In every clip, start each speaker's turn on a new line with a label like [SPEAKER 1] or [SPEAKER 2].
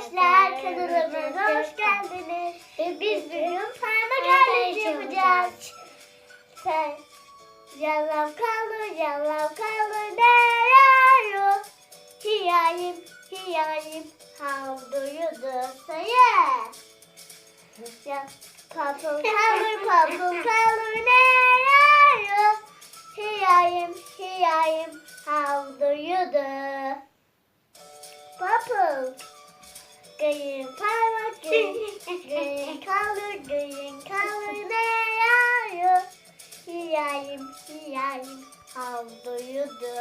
[SPEAKER 1] arkadaşlar kanalımıza hoş geldiniz. Biz bugün parmak ailesi yapacağız. Sen yalan kalır yalan kalır nereye? Hiyayim hiyayim havduydu sayı. Ya papul kalır papul kalır nereye? Hiyayim hiyayim havduydu. Purple. How do you do?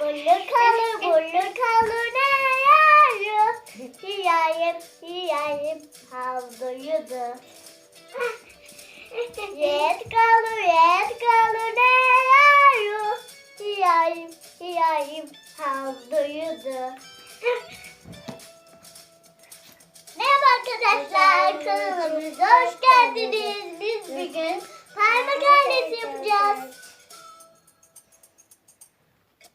[SPEAKER 1] Red color, red color, there are you. Hiyayim, hiyayim, how do you do? Merhaba arkadaşlar, kanalımıza hoş geldiniz.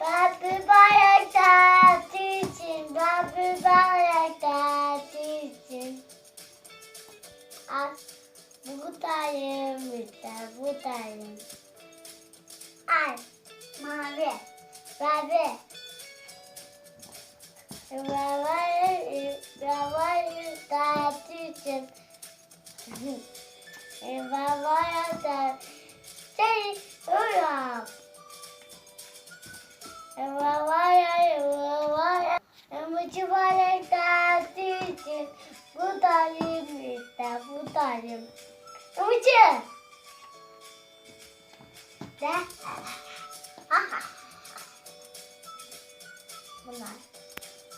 [SPEAKER 1] Baba Barak tatlı için, Baba Barak tatlı için. At, bu tarım, bu tarım. Ay, mavi, mavi. Baba Barak tatlı için and my mother said, Stay Rudolph. And my mother, and my mother, and मुझे बोले दादी जी बुताली मिता बुताली मुझे दा आहा मना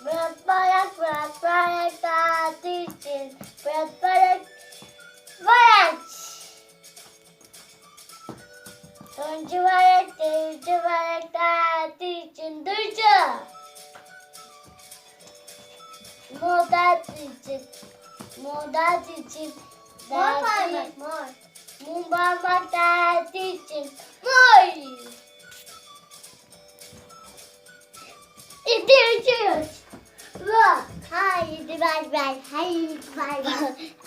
[SPEAKER 1] ब्रत बालक ब्रत बालक दादी जी ब्रत बालक Balık, dördüncü balık tatil için durcu. Modat için, modat için,
[SPEAKER 2] Mor parmak, mor.
[SPEAKER 1] Mum parmak tatil için, mor. İtiyoruz. Haydi bay bay, haydi bay bay.